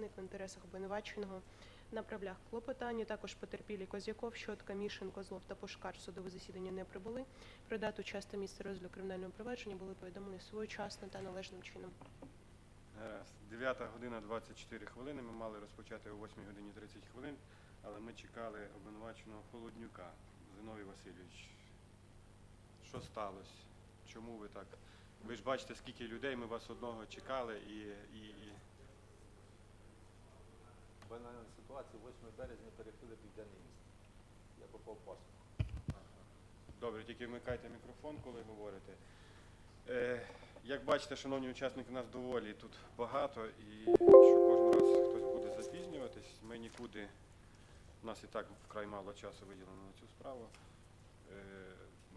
захисник в інтересах обвинуваченого на правлях клопотання. Також потерпілі Козяков, Щотка, Мішин, Козлов та Пушкар в судове засідання не прибули. Про дату, час та місце розгляду кримінального провадження були повідомлені своєчасно та належним чином. Гаразд. 9 година 24 хвилини. Ми мали розпочати о 8 годині 30 хвилин, але ми чекали обвинуваченого Холоднюка. Зиновій Васильович, що сталося? Чому ви так? Ви ж бачите, скільки людей, ми вас одного чекали і. і, і... Банальна ситуація, 8 березня перехили південне місто. Я попав пасту. Добре, тільки вмикайте мікрофон, коли говорите. Е, як бачите, шановні учасники, нас доволі тут багато, і якщо кожен раз хтось буде запізнюватись, ми нікуди, у нас і так вкрай мало часу виділено на цю справу. Е,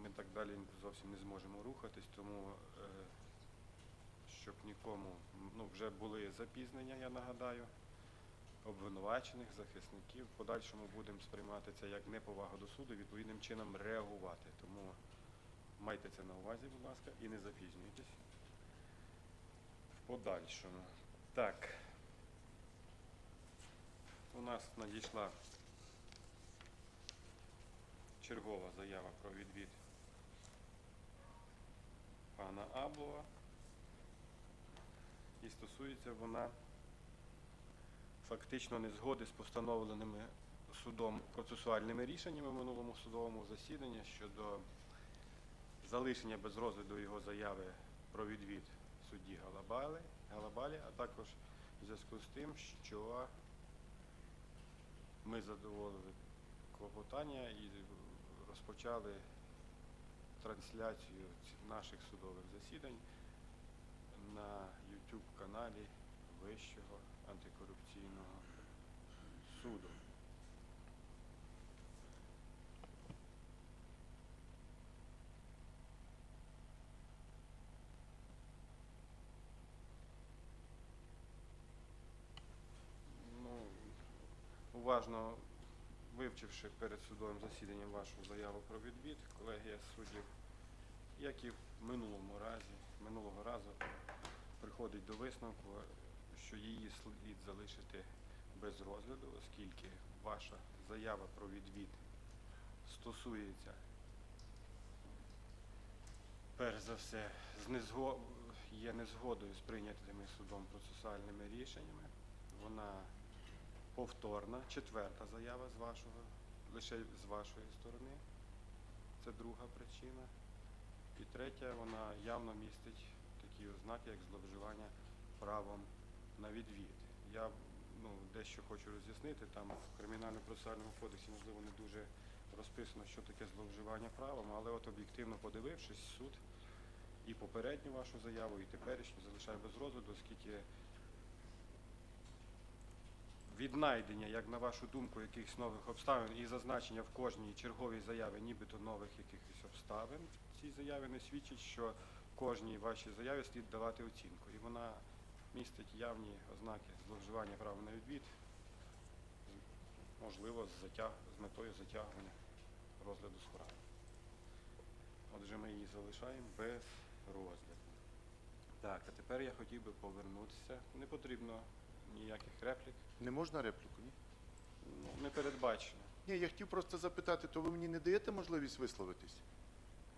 ми так далі зовсім не зможемо рухатись, тому е, щоб нікому, ну вже були запізнення, я нагадаю, обвинувачених, захисників. В подальшому будемо сприймати це як неповагу до суду, відповідним чином реагувати. Тому майте це на увазі, будь ласка, і не запізнюйтесь. В подальшому. Так. У нас надійшла чергова заява про відвід пана Аблова. І стосується вона фактично незгоди з постановленими судом процесуальними рішеннями в минулому судовому засіданні щодо залишення без розгляду його заяви про відвід судді Галабали, Галабалі, а також в зв'язку з тим, що ми задоволили клопотання і розпочали трансляцію наших судових засідань на YouTube каналі Вищого антикорупційного суду. Ну, уважно вивчивши перед судовим засіданням вашу заяву про відвід, колегія суддів, як і в минулому разі, минулого разу, приходить до висновку, що її слід залишити без розгляду, оскільки ваша заява про відвід стосується перш за все є незгодою з прийнятими судом процесуальними рішеннями. Вона повторна, четверта заява з вашого, лише з вашої сторони. Це друга причина. І третя, вона явно містить такі ознаки, як зловживання правом на відвід. Я ну, дещо хочу роз'яснити, там в кримінально-процесуальному кодексі, можливо, не дуже розписано, що таке зловживання правом, але от об'єктивно подивившись, суд і попередню вашу заяву, і теперішню залишає без розгляду, оскільки віднайдення, як на вашу думку, якихось нових обставин і зазначення в кожній черговій заяві нібито нових якихось обставин в цій заяві не свідчить, що кожній вашій заяві слід давати оцінку. І вона містить явні ознаки зловживання права на відвід, можливо, з, затяг... з метою затягування розгляду справи. Отже, ми її залишаємо без розгляду. Так, а тепер я хотів би повернутися. Не потрібно ніяких реплік. Не можна репліку, ні? Ну, не передбачено. Ні, я хотів просто запитати, то ви мені не даєте можливість висловитись?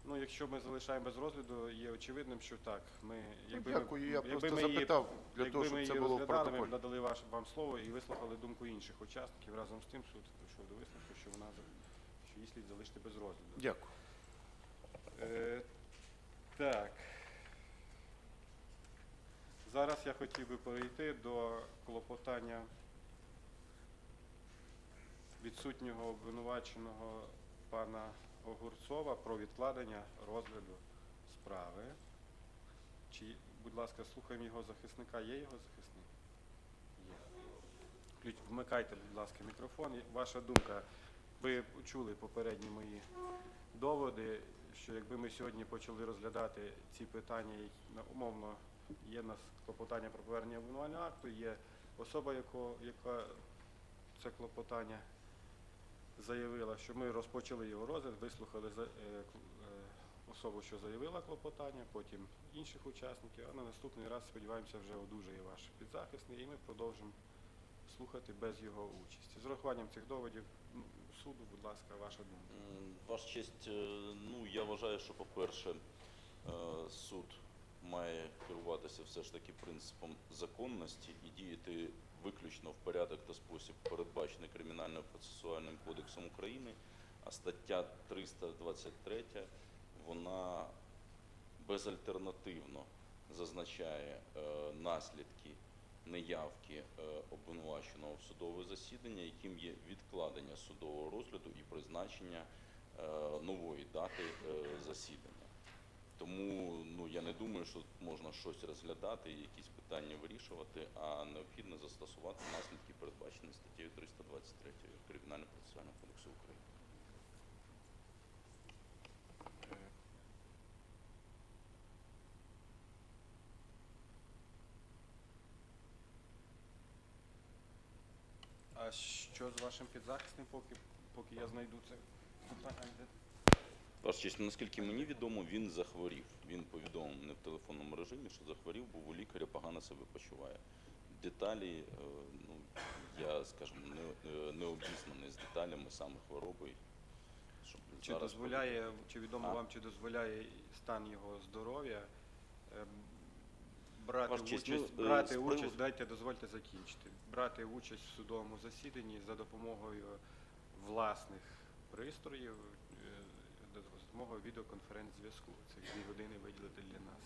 Ну, якщо ми залишаємо без розгляду, є очевидним, що так. Ми, якби Ну, дякую, я якби просто ми її- запитав для якби того, ми щоб її це було в розглядали, ми б протоколі. надали ваш, вам слово і вислухали думку інших учасників. Разом з тим суд прийшов до висновку, що вона за- що її слід залишити без розгляду. Дякую. Е, так. Зараз я хотів би перейти до клопотання відсутнього обвинуваченого пана Огурцова про відкладення розгляду справи. Чи, будь ласка, слухаємо його захисника. Є його захисник? Є. Вмикайте, будь ласка, мікрофон. Ваша думка. Ви чули попередні мої доводи, що якби ми сьогодні почали розглядати ці питання, ну, умовно, є нас клопотання про повернення обвинувального акту, є особа, яко, яка це клопотання заявила, що ми розпочали його розгляд, вислухали е, е, особу, що заявила клопотання, потім інших учасників, а на наступний раз, сподіваємося, вже одужає ваш підзахисний, і ми продовжимо слухати без його участі. З урахуванням цих доводів суду, будь ласка, ваша думка. Ваша честь, е, ну я вважаю, що, по-перше, суд має керуватися все ж таки принципом законності і діяти виключно в порядок та спосіб, передбачений Кримінально-процесуальним кодексом України, а стаття 323, вона безальтернативно зазначає е, наслідки неявки е, обвинуваченого в судове засідання, яким є відкладення судового розгляду і призначення е, нової дати засідання. Тому ну, я не думаю, що можна щось розглядати, якісь питання вирішувати, а необхідно застосувати наслідки, передбачені статтею 323 Кримінально-процесуального кодексу України. А що з вашим підзахисним, поки, поки я знайду це питання? Ваша честь, наскільки мені відомо, він захворів. Він повідомив мене в телефонному режимі, що захворів, був у лікаря, погано себе почуває. Деталі, е, ну, я, скажімо, не, е, не обізнаний з деталями саме хвороби. щоб Чи зараз дозволяє, чи відомо А? вам, чи дозволяє стан його здоров'я ем, брати честь, участь, ну, е, брати з участь, дайте дозвольте закінчити, брати участь в судовому засіданні за допомогою власних пристроїв, допомогою відеоконференц-зв'язку. Це дві години виділити для нас.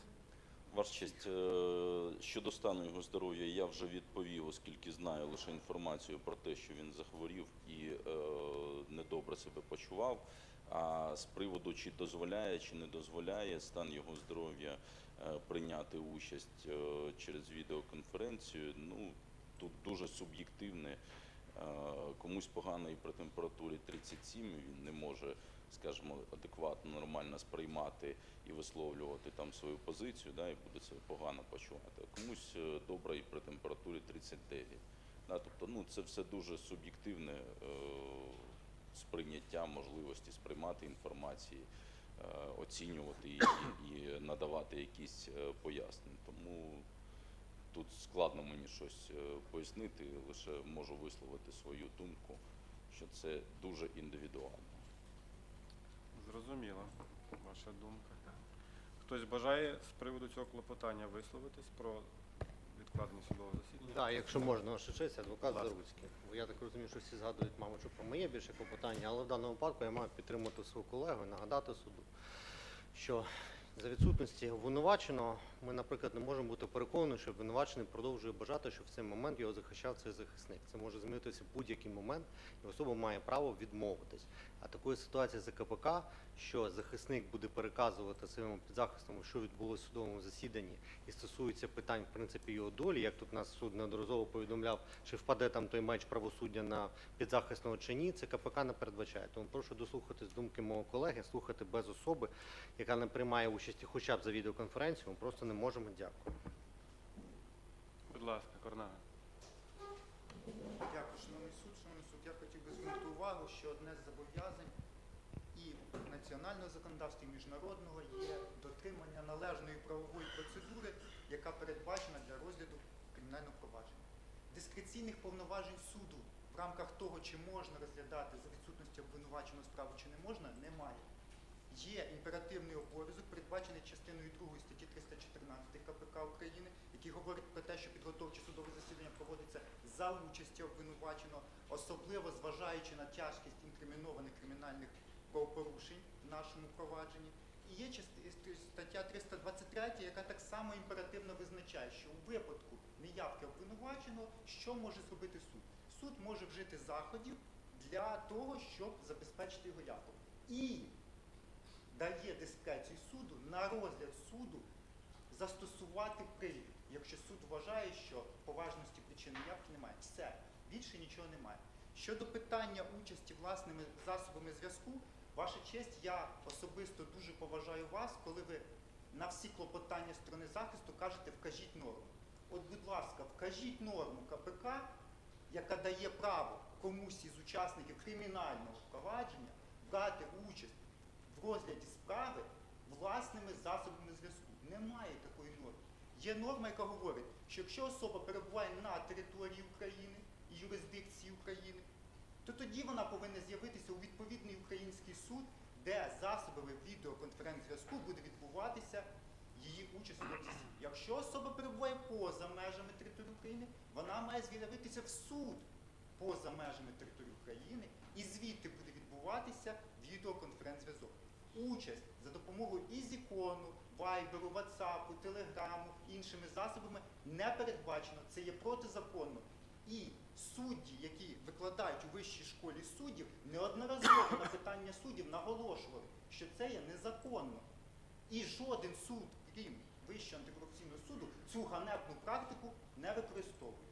Ваша честь, е, щодо стану його здоров'я я вже відповів, оскільки знаю лише інформацію про те, що він захворів і е, недобре себе почував. А з приводу, чи дозволяє, чи не дозволяє стан його здоров'я е, прийняти участь через відеоконференцію, ну тут дуже суб'єктивне. Комусь погано і при температурі 37, і він не може, скажімо, адекватно, нормально сприймати і висловлювати там свою позицію, да, і буде себе погано почувати. Комусь е, добре і при температурі 39. Да, тобто, ну, це все дуже суб'єктивне е, сприйняття можливості сприймати інформації, е, оцінювати її і надавати якісь е, пояснення. Тому тут складно мені щось е, пояснити, лише можу висловити свою думку, що це дуже індивідуально. Зрозуміло, ваша думка. Хтось бажає з приводу цього клопотання висловитись про відкладення судового засідання? Так, якщо можна, ваша честь, адвокат. Заруцький. Бо я так розумію, що всі згадують, мабуть, про моє більше клопотання, але в даному випадку я маю підтримати свого колегу і нагадати суду, що за відсутності обвинуваченого ми, наприклад, не можемо бути переконані, що обвинувачений продовжує бажати, щоб в цей момент його захищав цей захисник. Це може змінитися в будь-який момент, і особа має право відмовитись. А такої ситуації за КПК, що захисник буде переказувати своєму підзахисному, що відбулося в судовому засіданні, і стосується питань, в принципі, його долі, як тут нас суд неодноразово повідомляв, чи впаде там той меч правосуддя на підзахисного чи ні, це КПК не передбачає. Тому прошу дослухатись думки мого колеги, слухати без особи, яка не приймає участі хоча б за відеоконференцію, ми просто не можемо. Дякую. Будь ласка, Корнага. Дякую, шановний суд. Шановний суд, я хотів би звернути увагу, що одне з національного законодавства, і міжнародного є дотримання належної правової процедури, яка передбачена для розгляду кримінального провадження. Дискреційних повноважень суду в рамках того, чи можна розглядати за відсутності обвинуваченого справу, чи не можна, немає. Є імперативний обов'язок, передбачений частиною 2 статті 314 КПК України, який говорить про те, що підготовче судове засідання проводиться за участі обвинуваченого, особливо зважаючи на тяжкість інкримінованих кримінальних правопорушень нашому провадженні. І є стаття 323, яка так само імперативно визначає, що у випадку неявки обвинуваченого, що може зробити суд? Суд може вжити заходів для того, щоб забезпечити його явку. І дає дискрецію суду на розгляд суду застосувати привід, якщо суд вважає, що поважності причини явки немає. Все, більше нічого немає. Щодо питання участі власними засобами зв'язку, ваша честь, я особисто дуже поважаю вас, коли ви на всі клопотання сторони захисту кажете, вкажіть норму. От, будь ласка, вкажіть норму КПК, яка дає право комусь із учасників кримінального провадження брати участь в розгляді справи власними засобами зв'язку. Немає такої норми. Є норма, яка говорить, що якщо особа перебуває на території України і юрисдикції України, то тоді вона повинна з'явитися у відповідний український суд, де засобами відеоконференц-зв'язку буде відбуватися її участь у процесі. Якщо особа перебуває поза межами території України, вона має з'явитися в суд поза межами території України, і звідти буде відбуватися відеоконференц-зв'язок. Участь за допомогою ізікону, вайберу, ватсапу, телеграму, іншими засобами не передбачено. Це є протизаконно. І судді, які викладають у вищій школі суддів, неодноразово на питання суддів наголошували, що це є незаконно. І жоден суд, крім Вищого антикорупційного суду, цю ганебну практику не використовує.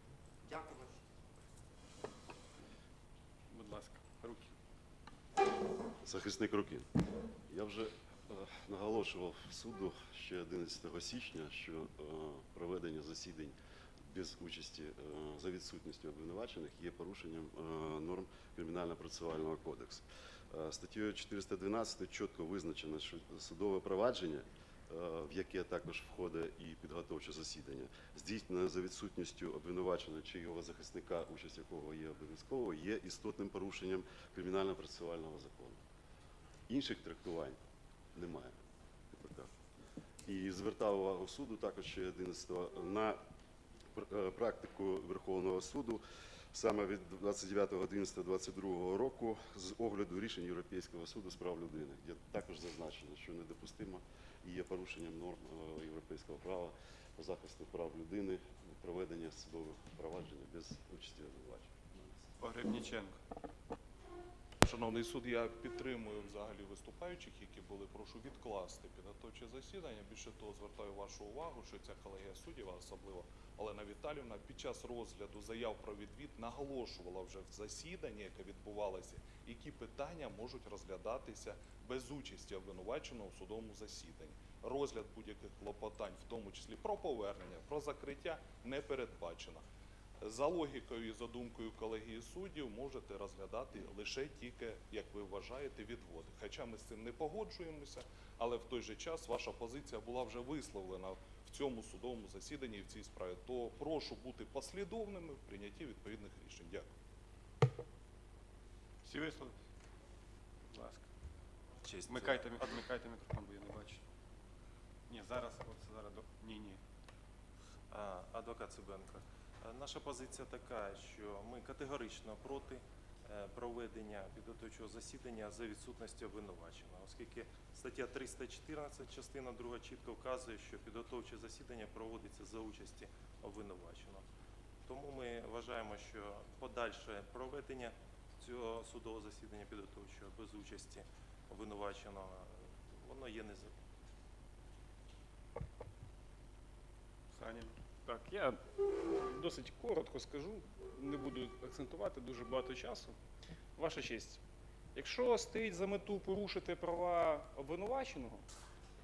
Дякую. Будь ласка, руки. Захисник руки. Я вже е, наголошував суду ще 11 січня, що е, проведення засідань без участі е, за відсутністю обвинувачених є порушенням е, норм Кримінально-процесуального кодексу. Е, Статтею 412 чітко визначено, що судове провадження, в яке також входить і підготовче засідання, здійснене за відсутністю обвинуваченого чи його захисника, участь якого є обов'язково, є істотним порушенням кримінально-процесуального закону. Інших трактувань немає. І звертав увагу суду також ще 11-го на практику Верховного суду саме від 29.11.22 року з огляду рішень Європейського суду з прав людини, де також зазначено, що недопустимо і є порушенням норм е, європейського права по захисту прав людини проведення судових проваджень без участі обвинувачення. Погребніченко. Шановний суд, я підтримую взагалі виступаючих, які були. Прошу відкласти підготовче засідання. Більше того, звертаю вашу увагу, що ця колегія суддів, особливо Олена Віталівна, під час розгляду заяв про відвід наголошувала вже в засіданні, яке відбувалося, які питання можуть розглядатися без участі обвинуваченого у судовому засіданні. Розгляд будь-яких клопотань, в тому числі про повернення, про закриття, не передбачено. За логікою і за думкою колегії суддів можете розглядати лише тільки, як ви вважаєте, відводи. Хоча ми з цим не погоджуємося, але в той же час ваша позиція була вже висловлена в цьому судовому засіданні і в цій справі. То прошу бути послідовними в прийнятті відповідних рішень. Дякую. Всі висловились? Будь ласка. Честь. Вмикайте, вмикайте мікрофон, бо я не бачу. Ні, зараз, от зараз до. Ні, ні. А, Адвокат Цибенко. Е, Наша позиція така, що ми категорично проти проведення підготовчого засідання за відсутності обвинуваченого, оскільки стаття 314, частина 2 чітко вказує, що підготовче засідання проводиться за участі обвинуваченого. Тому ми вважаємо, що подальше проведення цього судового засідання підготовчого без участі обвинуваченого, воно є незаконним. Саня. Так, я досить коротко скажу, не буду акцентувати дуже багато часу. Ваша честь, якщо стоїть за мету порушити права обвинуваченого,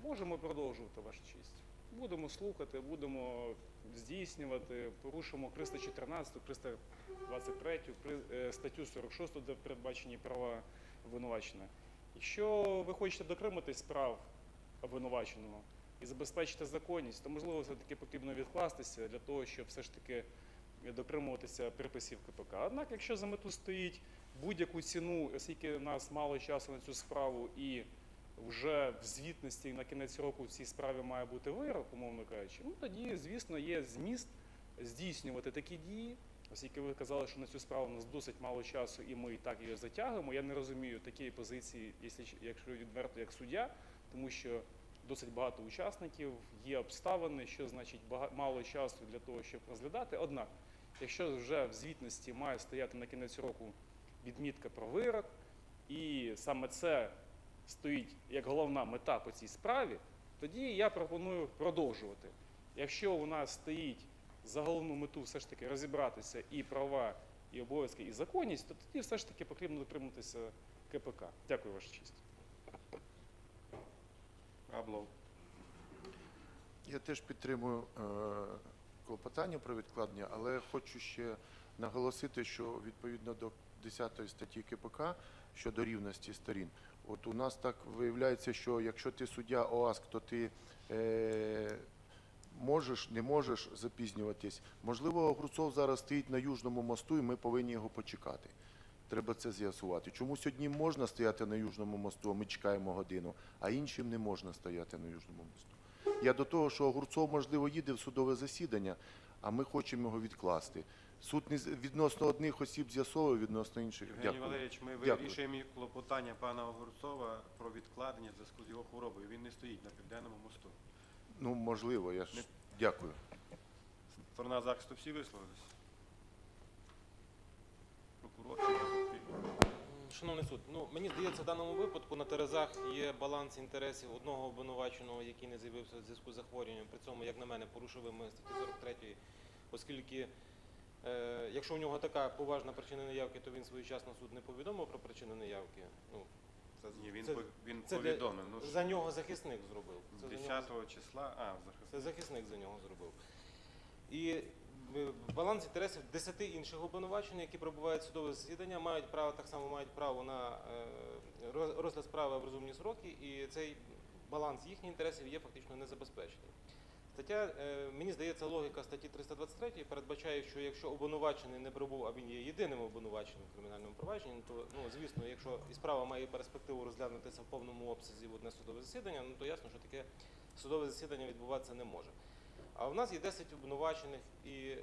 можемо продовжувати, ваша честь. Будемо слухати, будемо здійснювати, порушимо 314, 323 е, статтю 46, де передбачені права обвинуваченого. Якщо ви хочете дотриматись прав обвинуваченого, і забезпечити законність, то можливо все-таки потрібно відкластися для того, щоб все ж таки дотримуватися приписів КПК. Однак, якщо за мету стоїть будь-яку ціну, оскільки в нас мало часу на цю справу, і вже в звітності на кінець року в цій справі має бути вирок, умовно кажучи, ну тоді, звісно, є зміст здійснювати такі дії. Оскільки ви казали, що на цю справу у нас досить мало часу, і ми і так її затягуємо. Я не розумію такої позиції, якщо, відверто як суддя, тому що досить багато учасників, є обставини, що значить мало часу для того, щоб розглядати. Однак, якщо вже в звітності має стояти на кінець року відмітка про вирок, і саме це стоїть як головна мета по цій справі, тоді я пропоную продовжувати. Якщо у нас стоїть за головну мету все ж таки розібратися і права, і обов'язки, і законність, то тоді все ж таки потрібно дотримуватися КПК. Дякую, ваша честь. Аблов. Я теж підтримую е, клопотання про відкладення, але хочу ще наголосити, що відповідно до 10 статті КПК щодо рівності сторін, от у нас так виявляється, що якщо ти суддя ОАСК, то ти е, можеш, не можеш запізнюватись. Можливо, Огурцов зараз стоїть на Южному мосту, і ми повинні його почекати. Треба це з'ясувати. Чомусь однім можна стояти на Южному мосту, а ми чекаємо годину, а іншим не можна стояти на Южному мосту. Я до того, що Огурцов, можливо, їде в судове засідання, а ми хочемо його відкласти. Суд не відносно одних осіб з'ясовує, відносно інших. Євгеній Дякую. Валерійович, ми Дякую. вирішуємо клопотання пана Огурцова про відкладення в зв'язку з його хворобою. Він не стоїть на південному мосту. Ну, можливо, я ж Не- дякую. Сторона захисту всі висловились? Прокурор чи? Шановний суд, ну мені здається, в даному випадку на терезах є баланс інтересів одного обвинуваченого, який не з'явився в зв'язку з захворюванням. При цьому, як на мене, порушив вимоги статті 43, оскільки е, якщо у нього така поважна причина неявки, то він своєчасно суд не повідомив про причину неявки. Ну, це, Ні, він, це, він це для- повідомив. Ну, за нього захисник зробив. Це за нього 10 числа, а, захисник. це захисник за нього зробив. І баланс інтересів 10 інших обвинувачених, які прибувають в судове засідання, мають право так само мають право на е, розгляд справи в розумні сроки, і цей баланс їхніх інтересів є фактично незабезпечений. Стаття, е, мені здається, логіка статті 323 передбачає, що якщо обвинувачений не прибув, а він є єдиним обвинуваченим в кримінальному провадженні, то ну звісно, якщо і справа має перспективу розглянутися в повному обсязі в одне судове засідання, ну то ясно, що таке судове засідання відбуватися не може. А в нас є 10 обвинувачених, і е,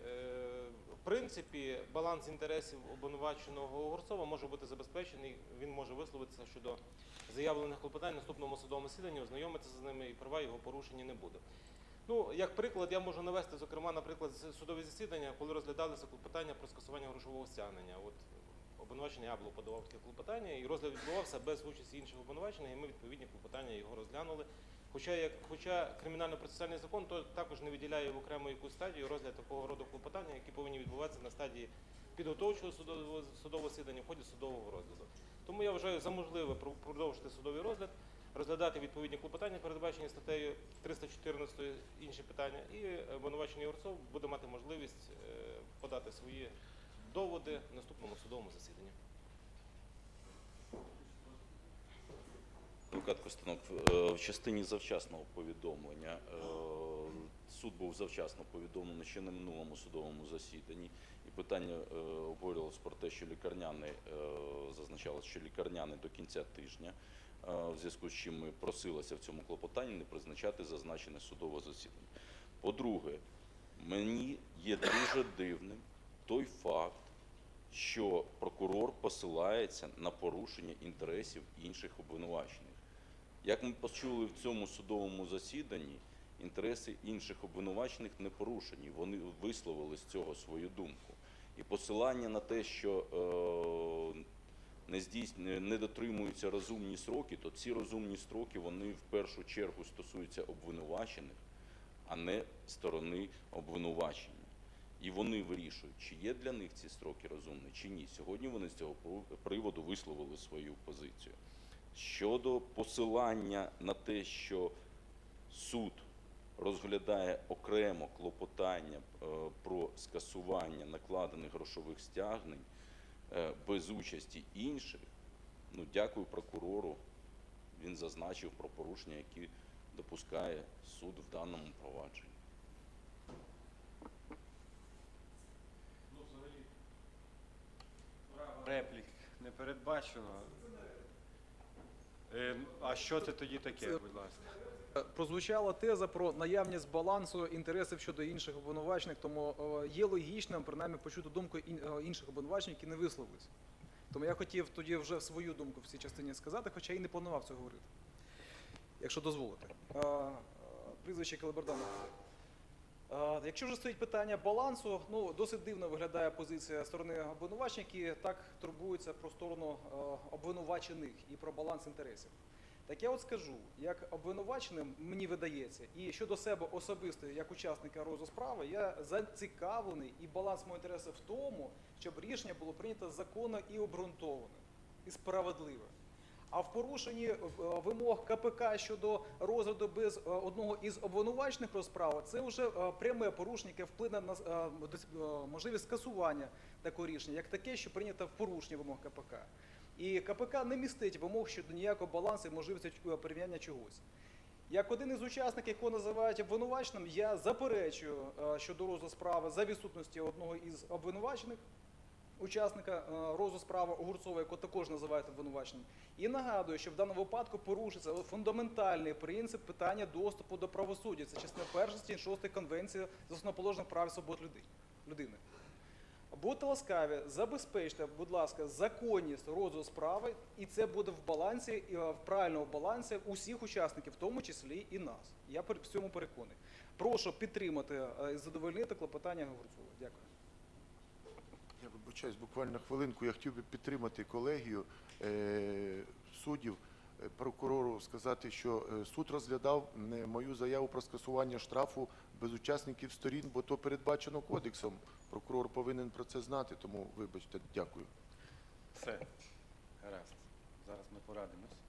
в принципі баланс інтересів обвинуваченого Огурцова може бути забезпечений. Він може висловитися щодо заявлених клопотань наступному судовому засіданні, ознайомитися з ними і права його порушення не буде. Ну, як приклад, я можу навести, зокрема, наприклад, судові засідання, коли розглядалися клопотання про скасування грошового стягнення. От обвинувачений Ябло подавав таке клопотання, і розгляд відбувався без участі інших обвинувачених, і ми відповідні клопотання його розглянули. Хоча як хоча кримінально-процесуальний закон то також не виділяє в окрему якусь стадію розгляд такого роду клопотання, які повинні відбуватися на стадії підготовчого судового судового засідання в ході судового розгляду. Тому я вважаю за можливе про- продовжити судовий розгляд, розглядати відповідні клопотання, передбачені статтею 314 інші питання, і обвинувачений Юрцов буде мати можливість е, подати свої доводи в наступному судовому засіданні. Адвокат Костянок, е, в частині завчасного повідомлення е, суд був завчасно повідомлений ще на минулому судовому засіданні, і питання е, обговорювалося про те, що лікарняний е, зазначалось, що лікарняний до кінця тижня, в зв'язку з чим ми просилися в цьому клопотанні не призначати зазначене судове засідання. По-друге, мені є дуже дивним той факт, що прокурор посилається на порушення інтересів інших обвинувачених. Як ми почули в цьому судовому засіданні, інтереси інших обвинувачених не порушені. Вони висловили з цього свою думку. І посилання на те, що е, не, не дотримуються розумні сроки, то ці розумні строки вони в першу чергу стосуються обвинувачених, а не сторони обвинувачення. І вони вирішують, чи є для них ці строки розумні, чи ні. Сьогодні вони з цього приводу висловили свою позицію. Щодо посилання на те, що суд розглядає окремо клопотання е, про скасування накладених грошових стягнень е, без участі інших, ну дякую прокурору. Він зазначив про порушення, які допускає суд в даному провадженні. Реплік не передбачено. Е, а що це тоді таке, будь ласка? Прозвучала теза про наявність балансу інтересів щодо інших обвинувачених, тому е, є логічним принаймні почути думку е, інших обвинувачень, які не висловились. Тому я хотів тоді вже свою думку в цій частині сказати, хоча і не планував цього говорити. Якщо дозволите. Е, Прізвище Келебердана. Е, Якщо вже стоїть питання балансу, ну досить дивно виглядає позиція сторони обвинувачень, які так турбуються про сторону е, обвинувачених і про баланс інтересів. Так я от скажу, як обвинуваченим мені видається, і щодо себе особисто, як учасника розгляду справи, я зацікавлений і баланс моїх інтересів в тому, щоб рішення було прийнято законно і обґрунтоване, і справедливе. А в порушенні е, вимог КПК щодо розгляду без е, одного із обвинувачених розправи, це вже е, пряме порушення, яке вплине на можливість скасування такого рішення, як таке, що прийнято в порушенні вимог КПК. І КПК не містить вимог щодо ніякого балансу і можливості порівняння чогось. Як один із учасників, якого називають обвинуваченим, я заперечую щодо розгляду справи за відсутності одного із обвинувачених учасника е, розгляду справи Огурцова, якого також називають обвинуваченим. І нагадую, що в даному випадку порушиться фундаментальний принцип питання доступу до правосуддя. Це частина перша статті 6 конвенції з основоположних прав і свобод людини. Будьте ласкаві, забезпечте, будь ласка, законність розгляду справи, і це буде в балансі, е, в правильному балансі усіх учасників, в тому числі і нас. Я в цьому переконаний. Прошу підтримати е, і задовольнити клопотання Гурцова. Дякую. Я вибачаюсь, буквально хвилинку. Я хотів би підтримати колегію е, суддів, е, прокурору сказати, що е, суд розглядав мою заяву про скасування штрафу без учасників сторін, бо то передбачено кодексом. Прокурор повинен про це знати, тому вибачте, дякую. Все. Гаразд. Зараз ми порадимось.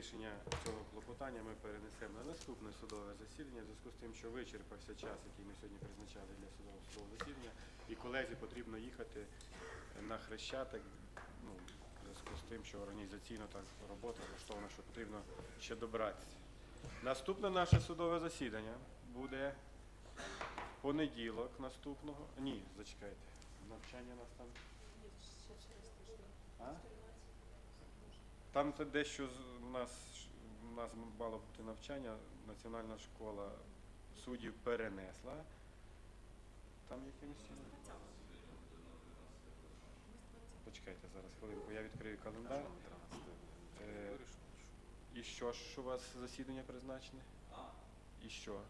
Вирішення цього клопотання ми перенесемо на наступне судове засідання, в зв'язку з тим, що вичерпався час, який ми сьогодні призначали для судового судового засідання, і колезі потрібно їхати на Хрещатик, ну, в зв'язку з тим, що організаційно так робота влаштована, що потрібно ще добратися. Наступне наше судове засідання буде понеділок наступного. Ні, зачекайте. Навчання нас там. А? Там те дещо у нас, у нас мало бути навчання, Національна школа суддів перенесла. Там якимось? Почекайте зараз хвилинку, я відкрию календар. Е, І що ж у вас засідання призначене? І що?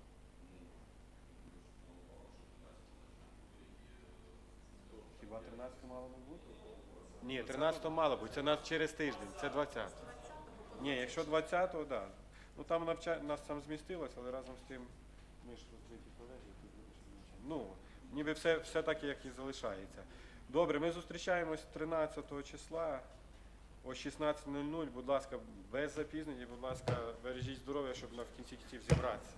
Хіба 13 мало не бути? Ні, 13 мало бути, це нас через тиждень, це 20. Ні, якщо 20-го, да. Ну там навча... нас там змістилось, але разом з тим ми ж розкриті тут буде ще навчання. Ну, ніби все, все так, як і залишається. Добре, ми зустрічаємось 13 числа о 16.00. Будь ласка, без запізнень, будь ласка, бережіть здоров'я, щоб на в кінці кінців зібратися.